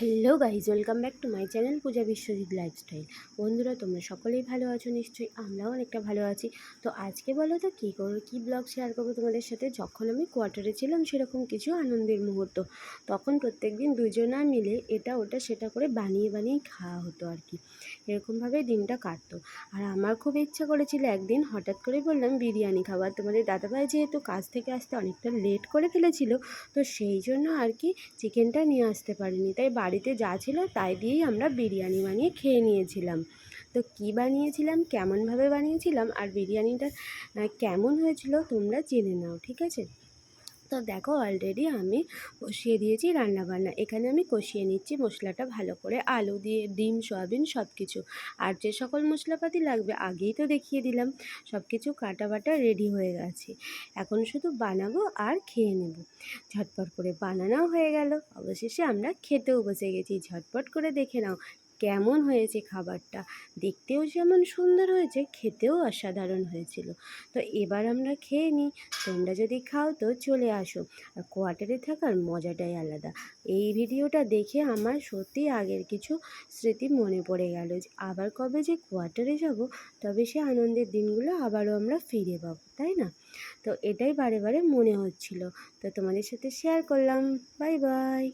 Hello guys welcome back to my channel Puja Biswajit lifestyle. বন্ধুরা, তোমরা সকলেই ভালো আছো? নিশ্চয়ই আমরাও অনেকটা ভালো আছি। তো আজকে বলো তো, কী করব কী ব্লগ শেয়ার করব তোমাদের সাথে? যখন আমি কোয়ার্টারে ছিলাম, সেরকম কিছু আনন্দের মুহূর্ত। তখন প্রত্যেক দিন দুজনা মিলে এটা, ওটা, সেটা করে বানিয়ে বানিয়ে খাওয়া হতো আর কি। এরকমভাবে দিনটা কাটতো। আর আমার খুব ইচ্ছা করেছিল একদিন হঠাৎ করে বললাম, বিরিয়ানি খাবার তোমাদের দাদাভাই যেহেতু কাজ থেকে আসতে অনেকটা লেট করে ফেলেছিল, তো সেই জন্য আর কি চিকেনটা নিয়ে আসতে পারিনি। তাই বাড়িতে যা ছিল তাই দিয়েই আমরা বিরিয়ানি বানিয়ে খেয়ে নিয়েছিলাম। তো কী বানিয়েছিলাম, কেমনভাবে বানিয়েছিলাম আর বিরিয়ানিটা কেমন হয়েছিল তোমরা জেনে নাও, ঠিক আছে? তো দেখো অলরেডি আমি কষিয়ে দিয়েছি রান্নাবান্না। এখানে আমি কষিয়ে নিচ্ছি মশলাটা ভালো করে। আলু দিয়ে, ডিম, সয়াবিন সব কিছু আর যে সকল মশলাপাতি লাগবে, আগেই তো দেখিয়ে দিলাম। সব কিছু কাটা বাটা রেডি হয়ে গেছে। এখন শুধু বানাবো আর খেয়ে নেব। ঝটপট করে বানানোও হয়ে গেল। অবশেষে আমরা খেতেও বসে গেছি। ঝটপট করে দেখে নাও কেমন হয়েছে খাবারটা? দেখতেও যেমন সুন্দর হয়েছে, খেতেও অসাধারণ হয়েছিল। তো এবার আমরা খেয়ে নিই। তোমরা যদি খাও তো চলে আসো। আর কোয়ার্টারে থাকার মজাটাই আলাদা। এই ভিডিওটা দেখে আমার সত্যি আগের কিছু স্মৃতি মনে পড়ে গেল যে, আবার কবে যে কোয়ার্টারে যাব, তবে সে আনন্দের দিনগুলো আবারও আমরা ফিরে পাবো, তাই না? তো এটাই বারে বারে মনে হচ্ছিল। তো তোমাদের সাথে শেয়ার করলাম। Bye bye.